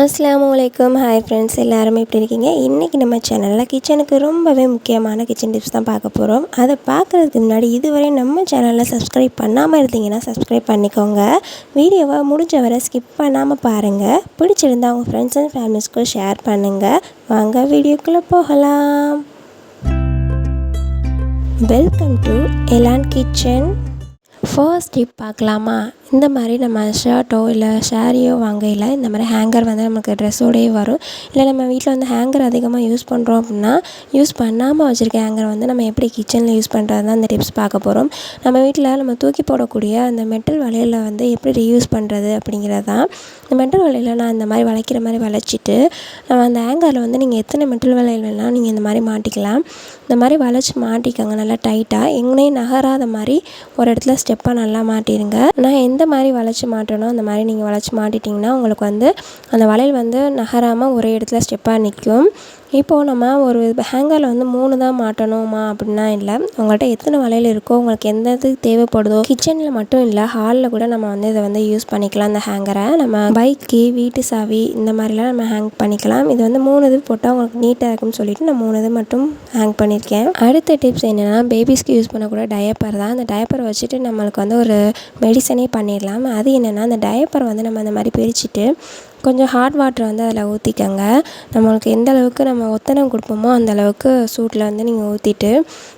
அஸ்லாம் வலைக்கம் hi friends எல்லாருமே எப்படி இருக்கீங்க? இன்றைக்கி நம்ம சேனலில் கிச்சனுக்கு ரொம்பவே முக்கியமான கிச்சன் டிப்ஸ் தான் பார்க்க போகிறோம் அதை பார்க்குறதுக்கு முன்னாடி இதுவரை நம்ம சேனலில் சப்ஸ்கிரைப் பண்ணாமல் இருந்தீங்கன்னா சப்ஸ்கிரைப் பண்ணிக்கோங்க. வீடியோவை முடிஞ்ச வரை ஸ்கிப் பண்ணாமல் பாருங்கள் பிடிச்சிருந்தா உங்கள் ஃப்ரெண்ட்ஸ் அண்ட் ஃபேமிலிஸ்க்கும் ஷேர் பண்ணுங்கள் வாங்க வீடியோக்குள்ளே போகலாம். Welcome to Elan kitchen first tip பார்க்கலாமா? இந்த மாதிரி நம்ம ஷர்ட்டோ இல்லை ஷேரியோ வாங்கையில் இந்த மாதிரி ஹேங்கர் வந்து நமக்கு ட்ரெஸ்ஸோடையே வரும். இல்லை நம்ம வீட்டில் வந்து ஹேங்கர் அதிகமாக யூஸ் பண்ணுறோம் அப்படின்னா யூஸ் பண்ணாமல் வச்சுருக்க ஹேங்கர் வந்து நம்ம எப்படி கிச்சனில் யூஸ் பண்ணுறது தான் இந்த டிப்ஸ் பார்க்க போகிறோம் நம்ம வீட்டில் நம்ம தூக்கி போடக்கூடிய அந்த மெட்டல் வலையில் வந்து எப்படி ரீயூஸ் பண்ணுறது அப்படிங்கிறது தான் இந்த மெட்டல் வலையில் நான் இந்த மாதிரி வளைக்கிற மாதிரி வளைச்சிட்டு நம்ம அந்த ஹேங்கரில் வந்து நீங்கள் எத்தனை மெட்டல் வளையல் வேணாலும் நீங்கள் இந்த மாதிரி மாட்டிக்கலாம். இந்த மாதிரி வளைச்சி மாட்டிக்கோங்க நல்லா டைட்டாக எங்கேயும் நகராத மாதிரி ஒரு இடத்துல ஸ்டெப்பாக நல்லா மாட்டிடுங்க நான் எந்த எந்த மாதிரி வளைச்சி மாட்டணும் அந்த மாதிரி நீங்கள் வளைச்சி மாட்டிட்டிங்கன்னா உங்களுக்கு வந்து அந்த வளையல் வந்து நகராமல் ஒரே இடத்துல ஸ்டெப்பாக நிற்கும். இப்போது நம்ம ஒரு ஹேங்கரில் வந்து மூணு தான் மாட்டணுமா அப்படின்னா இல்லை உங்கள்கிட்ட எத்தனை வளையல் இருக்கோ உங்களுக்கு எந்த இது தேவைப்படுதோ கிச்சனில் மட்டும் இல்லை ஹாலில் கூட நம்ம வந்து இதை வந்து யூஸ் பண்ணிக்கலாம் அந்த ஹேங்கரை நம்ம பைக்கு வீட்டு சாவி இந்த மாதிரிலாம் நம்ம ஹேங் பண்ணிக்கலாம். இது வந்து மூணு இது போட்டால் உங்களுக்கு நீட்டாக இருக்கும்னு சொல்லிட்டு நான் மூணு இது மட்டும் ஹேங் பண்ணியிருக்கேன் அடுத்த டிப்ஸ் என்னென்னா பேபிஸ்க்கு யூஸ் பண்ணக்கூட டயப்பர் தான். அந்த டயப்பர் வச்சுட்டு நம்மளுக்கு வந்து ஒரு மெடிசனே பண்ணிடலாம். அது என்னென்னா அந்த டயப்பர் வந்து நம்ம அந்த மாதிரி பிரிச்சுட்டு கொஞ்சம் ஹாட் வாட்டர் வந்து அதில் ஊற்றிக்கங்க நம்மளுக்கு எந்த அளவுக்கு நம்ம ஒத்தனம் கொடுப்போமோ அந்த அளவுக்கு சூட்டில் வந்து நீங்கள் ஊற்றிட்டு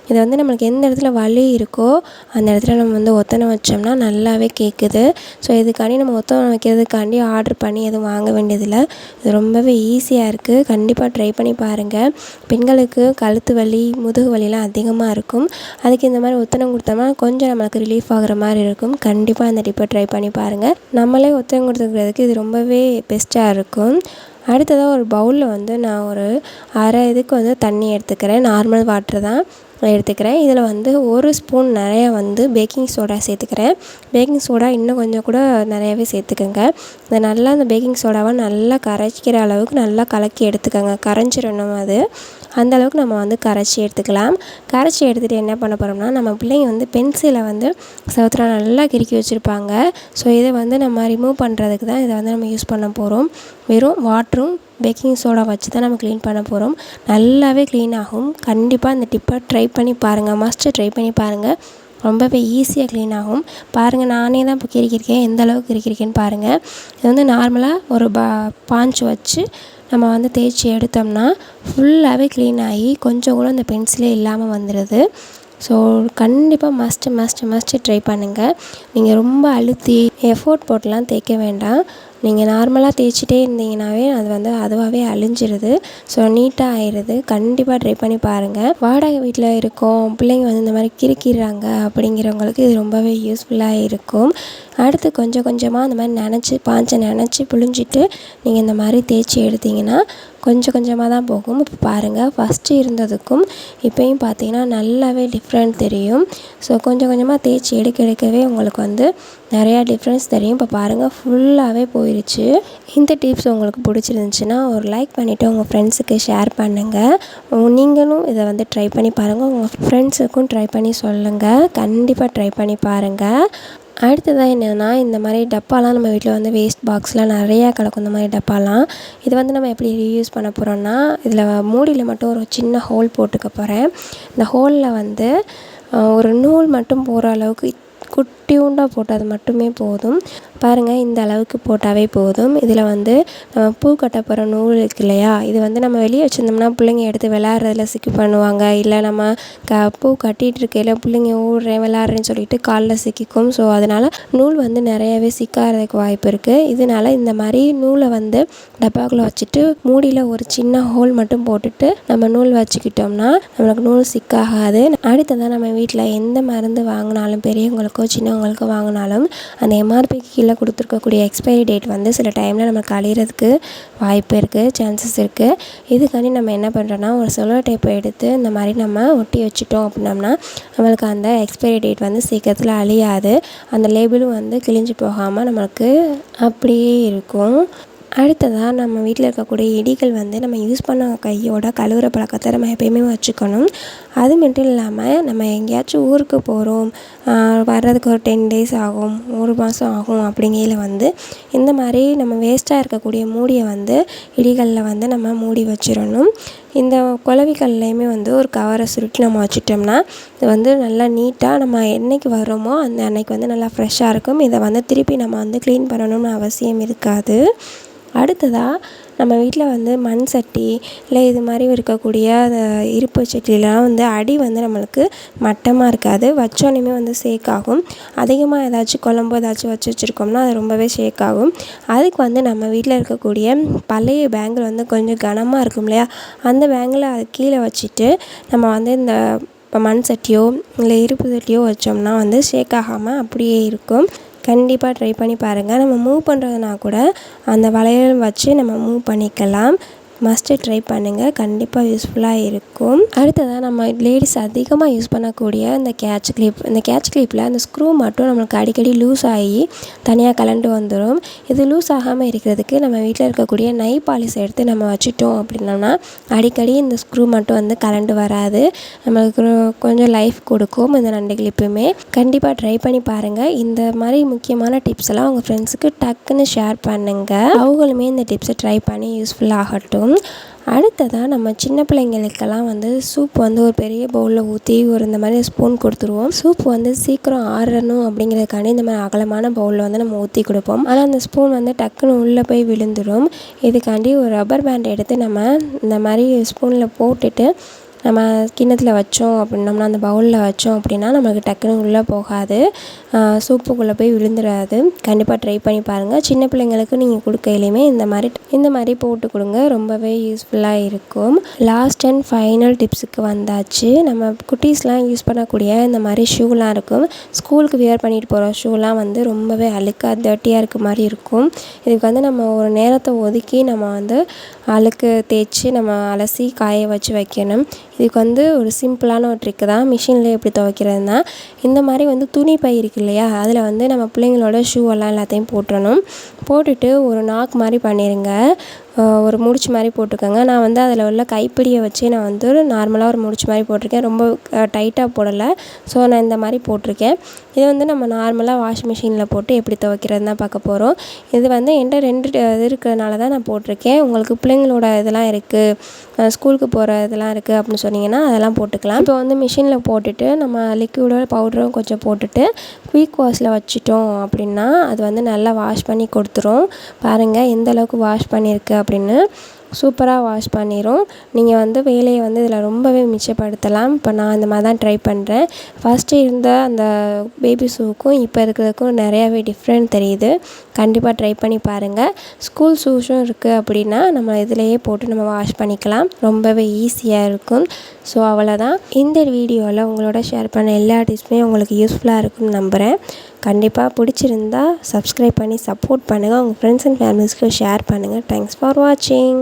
இதை வந்து நம்மளுக்கு எந்த இடத்துல வலி இருக்கோ அந்த இடத்துல நம்ம வந்து ஒத்தனை வச்சோம்னா நல்லாவே கேட்குது ஸோ இதுக்காண்டி நம்ம ஒத்தனம் வைக்கிறதுக்காண்டி ஆர்டர் பண்ணி எதுவும் வாங்க வேண்டியதில்லை. இது ரொம்பவே ஈஸியாக இருக்குது கண்டிப்பாக ட்ரை பண்ணி பாருங்கள் பெண்களுக்கு கழுத்து வலி முதுகு வலிலாம் அதிகமாக இருக்கும். அதுக்கு இந்த மாதிரி ஒத்தனம் கொடுத்தோம்னா கொஞ்சம் நம்மளுக்கு ரிலீஃப் ஆகிற மாதிரி இருக்கும். கண்டிப்பாக அந்த டிப்பை ட்ரை பண்ணி பாருங்கள் நம்மளே ஒத்தனம் கொடுத்துக்கிறதுக்கு இது ரொம்பவே பெஸ்ட்டாக இருக்கும். அடுத்ததாக ஒரு பவுலில் வந்து நான் ஒரு அரை இதுக்கு வந்து தண்ணி எடுத்துக்கிறேன். நார்மல் வாட்ரு தான் எடுத்துக்கிறேன். இதில் வந்து ஒரு ஸ்பூன் நிறையா வந்து பேக்கிங் சோடா சேர்த்துக்கிறேன். பேக்கிங் சோடா இன்னும் கொஞ்சம் கூட நிறையாவே சேர்த்துக்கோங்க. இதை நல்லா அந்த பேக்கிங் சோடாவை நல்லா கரைக்கிற அளவுக்கு நல்லா கலக்கி எடுத்துக்கோங்க. கரைஞ்சிடணும் அது. அந்த அளவுக்கு நம்ம வந்து கரைச்சி எடுத்துக்கலாம். கரைச்சி எடுத்துகிட்டு என்ன பண்ண போகிறோம்னா நம்ம பிள்ளைங்க வந்து பென்சிலை வந்து சவுத்தில் நல்லா கிறுக்கி வச்சுருப்பாங்க. ஸோ இதை வந்து நம்ம ரிமூவ் பண்ணுறதுக்கு தான் இதை வந்து நம்ம யூஸ் பண்ண போகிறோம் வெறும் வாட்டரும் பேக்கிங் சோடா வச்சு தான் நம்ம க்ளீன் பண்ண போகிறோம் நல்லாவே க்ளீன் ஆகும். கண்டிப்பாக இந்த டிப்பை ட்ரை பண்ணி பாருங்கள் மஸ்ட்டு ட்ரை பண்ணி பாருங்கள் ரொம்பவே ஈஸியாக க்ளீன் ஆகும். பாருங்கள் நானே தான் இப்போ கிரிக்கிருக்கேன் எந்த அளவுக்கு கிரிக்கிருக்கேன்னு பாருங்கள் இது வந்து நார்மலாக ஒரு பா பாஞ்சு வச்சு நம்ம வந்து தேய்ச்சி எடுத்தோம்னா ஃபுல்லாகவே க்ளீன் ஆகி கொஞ்சம் கூட அந்த பென்சிலே இல்லாமல் வந்துடுது ஸோ கண்டிப்பாக மஸ்ட்டு மஸ்ட்டு மஸ்ட்டு ட்ரை பண்ணுங்கள் நீங்கள் ரொம்ப அழுத்தி எஃபோர்ட் போட்டுலாம் தேய்க்க வேண்டாம். நீங்கள் நார்மலாக தேய்ச்சிட்டே இருந்தீங்கனாவே அது வந்து அதுவாகவே அழிஞ்சிருது. ஸோ நீட்டாக ஆயிடுது. கண்டிப்பாக ட்ரை பண்ணி பாருங்கள் வாடகை வீட்டில் இருக்கோம் பிள்ளைங்க வந்து இந்த மாதிரி கிறுக்கிடுறாங்க அப்படிங்கிறவங்களுக்கு இது ரொம்பவே யூஸ்ஃபுல்லாக இருக்கும். அடுத்து கொஞ்சம் கொஞ்சமாக அந்த மாதிரி நினச்சி பாஞ்சை நினச்சி புழிஞ்சிட்டு நீங்கள் இந்த மாதிரி தேய்ச்சி எடுத்திங்கன்னா கொஞ்சம் கொஞ்சமாக தான் போகும். இப்போ பாருங்கள் ஃபஸ்ட்டு இருந்ததுக்கும் இப்போயும் பார்த்தீங்கன்னா நல்லாவே டிஃப்ரெண்ட் தெரியும். ஸோ கொஞ்சம் கொஞ்சமாக தேய்ச்சி எடுக்க எடுக்கவே உங்களுக்கு வந்து நிறையா டிஃப்ரென்ஸ் தெரியும். இப்போ பாருங்கள் ஃபுல்லாகவே போயிடுச்சு இந்த டிப்ஸ் உங்களுக்கு பிடிச்சிருந்துச்சின்னா ஒரு லைக் பண்ணிவிட்டு உங்கள் ஃப்ரெண்ட்ஸுக்கு ஷேர் பண்ணுங்கள் நீங்களும் இதை வந்து ட்ரை பண்ணி பாருங்கள் உங்கள் ஃப்ரெண்ட்ஸுக்கும் ட்ரை பண்ணி சொல்லுங்கள் கண்டிப்பாக ட்ரை பண்ணி பாருங்கள் அடுத்ததாக என்னென்னா இந்த மாதிரி டப்பாலாம் நம்ம வீட்டில் வந்து வேஸ்ட் பாக்ஸ்லாம் நிறையா கிடக்கும் இந்த மாதிரி டப்பாலாம். இது வந்து நம்ம எப்படி ரீயூஸ் பண்ண போகிறோன்னா இதில் மூடியில் மட்டும் ஒரு சின்ன ஹோல் போட்டுக்க போகிறேன் இந்த ஹோலில் வந்து ஒரு நூல் மட்டும் போகிற அளவுக்கு குட்டியூண்டாக போட்டால் மட்டுமே போதும். பாருங்கள் இந்த அளவுக்கு போட்டாவே போதும். இதில் வந்து நம்ம பூ கட்ட போகிற நூல் இருக்கு இல்லையா? இது வந்து நம்ம வெளியே வச்சுருந்தோம்னா பிள்ளைங்க எடுத்து விளாட்றதுல சிக்கி பண்ணுவாங்க. இல்லை நம்ம க பூ கட்டிகிட்டு இருக்கையில் பிள்ளைங்க ஓடுறேன் விளாட்றேன்னு சொல்லிட்டு காலில் சிக்கிக்கும். ஸோ அதனால் நூல் வந்து நிறையாவே சிக்காகிறதுக்கு வாய்ப்பு இருக்குது இதனால் இந்த மாதிரி நூலை வந்து டப்பாக்குள்ளே வச்சுட்டு மூடியில் ஒரு சின்ன ஹோல் மட்டும் போட்டுட்டு நம்ம நூல் வச்சுக்கிட்டோம்னா நம்மளுக்கு நூல் சிக்காகாது. அடுத்ததான் நம்ம வீட்டில் எந்த மருந்து வாங்கினாலும் பெரியவங்களுக்கு சின்னவங்களுக்கோ வாங்கினாலும் அந்த எம்ஆர்பிக்கு கீழே கொடுத்துருக்கக்கூடிய எக்ஸ்பைரி டேட் வந்து சில டைமில் நம்மளுக்கு அழிகிறதுக்கு வாய்ப்பு இருக்குது சான்சஸ் இருக்குது இதுக்காண்டி நம்ம என்ன பண்ணுறோன்னா ஒரு செலோ டேப்பை எடுத்து இந்த மாதிரி நம்ம ஒட்டி வச்சுட்டோம் அப்படின்னம்னா நம்மளுக்கு அந்த எக்ஸ்பைரி டேட் வந்து சீக்கிரத்தில் அழியாது. அந்த லேபிளும் வந்து கிழிஞ்சு போகாமல் நம்மளுக்கு அப்படியே இருக்கும். அடுத்ததாக நம்ம வீட்டில் இருக்கக்கூடிய இடிகள் வந்து நம்ம யூஸ் பண்ண கையோட கழுவுற பழக்கத்தை நம்ம எப்பயுமே வச்சுக்கணும். அது மட்டும் இல்லாமல் நம்ம எங்கேயாச்சும் ஊருக்கு போகிறோம் வர்றதுக்கு ஒரு டென் டேஸ் ஆகும் ஒரு மாதம் ஆகும் அப்படிங்கையில் வந்து இந்த மாதிரி நம்ம வேஸ்ட்டாக இருக்கக்கூடிய மூடியை வந்து இடிகளில் வந்து நம்ம மூடி வச்சிடணும் இந்த குளவிகள்லையுமே வந்து ஒரு கவரை சுருட்டி நம்ம வச்சுட்டோம்னா இது வந்து நல்லா நீட்டாக நம்ம என்றைக்கு வரோமோ அந்த அன்னைக்கு வந்து நல்லா ஃப்ரெஷ்ஷாக இருக்கும். இதை வந்து திருப்பி நம்ம வந்து க்ளீன் பண்ணணும்னு அவசியம் இருக்காது. அடுத்ததாக நம்ம வீட்டில் வந்து மண் சட்டி இல்லை இது மாதிரி இருக்கக்கூடிய அந்த இருப்பு சட்டிலாம் வந்து அடி வந்து நம்மளுக்கு மட்டமாக இருக்காது. வச்சோடனையுமே வந்து ஷேக் ஆகும். அதிகமாக ஏதாச்சும் குழம்பு ஏதாச்சும் வச்சு வச்சுருக்கோம்னா அது ரொம்பவே ஷேக் ஆகும். அதுக்கு வந்து நம்ம வீட்டில் இருக்கக்கூடிய பழைய பேங்கில் வந்து கொஞ்சம் கனமாக இருக்கும் இல்லையா? அந்த பேங்கில் அது கீழே வச்சுட்டு நம்ம வந்து இந்த இப்போ மண் சட்டியோ இல்லை இருப்பு சட்டியோ வச்சோம்னா வந்து ஷேக் ஆகாமல் அப்படியே இருக்கும். கண்டிப்பாக ட்ரை பண்ணி பாருங்கள் நம்ம மூவ் பண்ணுறதுனா கூட அந்த வளையல் வச்சு நம்ம மூவ் பண்ணிக்கலாம். மஸ்ட்டு ட்ரை பண்ணுங்கள் கண்டிப்பாக யூஸ்ஃபுல்லாக இருக்கும். அடுத்ததாக நம்ம லேடிஸ் அதிகமாக யூஸ் பண்ணக்கூடிய இந்த கேட்ச் கிளிப் இந்த கேட்ச் கிளிப்பில் அந்த ஸ்க்ரூ மட்டும் நம்மளுக்கு அடிக்கடி லூஸ் ஆகி தனியாக கலண்டு வந்துடும் இது லூஸ் ஆகாமல் இருக்கிறதுக்கு நம்ம வீட்டில் இருக்கக்கூடிய நை பாலிஸ் எடுத்து நம்ம வச்சுட்டோம் அப்படின்னோம்னா அடிக்கடி இந்த ஸ்க்ரூ மட்டும் வந்து கலண்டு வராது. நம்மளுக்கு கொஞ்சம் லைஃப் கொடுக்கும் இந்த ரெண்டு கிளிப்புமே கண்டிப்பாக ட்ரை பண்ணி பாருங்கள் இந்த மாதிரி முக்கியமான டிப்ஸ் எல்லாம் உங்கள் ஃப்ரெண்ட்ஸுக்கு டக்குன்னு ஷேர் பண்ணுங்கள் அவங்களுமே இந்த டிப்ஸை ட்ரை பண்ணி யூஸ்ஃபுல்லாகட்டும் ஆகட்டும் அடுத்ததாக நம்ம சின்ன பிள்ளைங்களுக்கெல்லாம் வந்து சூப் வந்து ஒரு பெரிய பவுலில் ஊற்றி ஒரு இந்த மாதிரி ஸ்பூன் கொடுத்துருவோம். சூப் வந்து சீக்கிரம் ஆறணும் அப்படிங்கிறதுக்காண்டி இந்த மாதிரி அகலமான பவுலில் வந்து நம்ம ஊற்றி கொடுப்போம். ஆனால் அந்த ஸ்பூன் வந்து டக்குன்னு உள்ளே போய் விழுந்துடும் இதுக்காண்டி ஒரு ரப்பர் பேண்ட் எடுத்து நம்ம இந்த மாதிரி ஸ்பூனில் போட்டுட்டு நம்ம கிண்ணத்தில் வச்சோம் அப்படின்னோம்னா அந்த பவுலில் வச்சோம் அப்படின்னா நம்மளுக்கு டக்குன்னு உள்ளே போகாது. சூப்புக்குள்ளே போய் விழுந்துடாது. கண்டிப்பாக ட்ரை பண்ணி பாருங்கள் சின்ன பிள்ளைங்களுக்கு நீங்கள் கொடுக்கையிலையுமே இந்த மாதிரி இந்த மாதிரி போட்டு கொடுங்க. ரொம்பவே யூஸ்ஃபுல்லாக இருக்கும். லாஸ்ட் அண்ட் ஃபைனல் டிப்ஸுக்கு வந்தாச்சு. நம்ம குட்டீஸ்லாம் யூஸ் பண்ணக்கூடிய இந்த மாதிரி ஷூலாம் இருக்கும். ஸ்கூலுக்கு வியர் பண்ணிட்டு போகிற ஷூலாம் வந்து ரொம்பவே அழுக்காக டர்ட்டியாக இருக்க மாதிரி இருக்கும். இதுக்கு வந்து நம்ம ஒரு நேரத்தை ஒதுக்கி நம்ம வந்து அழுக்கு தேய்ச்சி நம்ம அலசி காய வச்சு வைக்கணும். இதுக்கு வந்து ஒரு சிம்பிளான ஒரு ட்ரிக்கு தான். மிஷினில் எப்படி துவைக்கிறதுனா இந்த மாதிரி வந்து துணி பை இருக்கு இல்லையா? அதில் வந்து நம்ம பிள்ளைங்களோட ஷூவெல்லாம் எல்லாத்தையும் போட்டுறணும். போட்டுட்டு ஒரு நாக் மாதிரி பண்ணிடுங்க ஒரு முடிச்சு மாதிரி போட்டுக்கோங்க. நான் வந்து அதில் உள்ள கைப்பிடியை வச்சு நான் வந்து ஒரு நார்மலாக ஒரு முடிச்சு மாதிரி போட்டிருக்கேன். ரொம்ப டைட்டாக போடலை. ஸோ நான் இந்த மாதிரி போட்டிருக்கேன். இது வந்து நம்ம நார்மலாக வாஷிங் மிஷினில் போட்டு எப்படி துவைக்கிறது தான் பார்க்க போகிறோம் இது வந்து என்கிட்ட ரெண்டு இது இருக்கிறதுனால தான் நான் போட்டிருக்கேன். உங்களுக்கு பிள்ளைங்களோட இதெல்லாம் இருக்குது ஸ்கூலுக்கு போகிற இதெல்லாம் இருக்குது அப்படின்னு சொன்னீங்கன்னா அதெல்லாம் போட்டுக்கலாம். இப்போ வந்து மிஷினில் போட்டுட்டு நம்ம லிக்விடோட பவுடரும் கொஞ்சம் போட்டுட்டு குயிக் வாஷில் வச்சிட்டோம் அப்படின்னா அது வந்து நல்லா வாஷ் பண்ணி கொடுத்துரும். பாருங்கள் எந்த அளவுக்கு வாஷ் பண்ணியிருக்கு அப்படின்னு. சூப்பராக வாஷ் பண்ணிடும் நீங்கள் வந்து வேலையை வந்து இதில் ரொம்பவே மிச்சப்படுத்தலாம். இப்போ நான் இந்த மாதிரி தான் ட்ரை பண்ணுறேன் ஃபஸ்ட்டு இருந்த அந்த பேபி ஷூவுக்கும் இப்போ இருக்கிறதுக்கும் நிறையாவே டிஃப்ரெண்ட் தெரியுது. கண்டிப்பாக ட்ரை பண்ணி பாருங்கள் ஸ்கூல் ஷூஸும் இருக்குது அப்படின்னா நம்ம இதிலையே போட்டு நம்ம வாஷ் பண்ணிக்கலாம். ரொம்பவே ஈஸியாக இருக்கும். ஸோ அவ்வளோதான் இந்த வீடியோவில் உங்களோட ஷேர் பண்ண எல்லா டிப்ஸுமே உங்களுக்கு யூஸ்ஃபுல்லாக இருக்கும்னு நம்புகிறேன் கண்டிப்பாக பிடிச்சிருந்தா சப்ஸ்கிரைப் பண்ணி சப்போர்ட் பண்ணுங்கள் உங்கள் ஃப்ரெண்ட்ஸ் அண்ட் ஃபேமிலிஸ்க்கு ஷேர் பண்ணுங்கள் தேங்க்ஸ் ஃபார் வாட்சிங்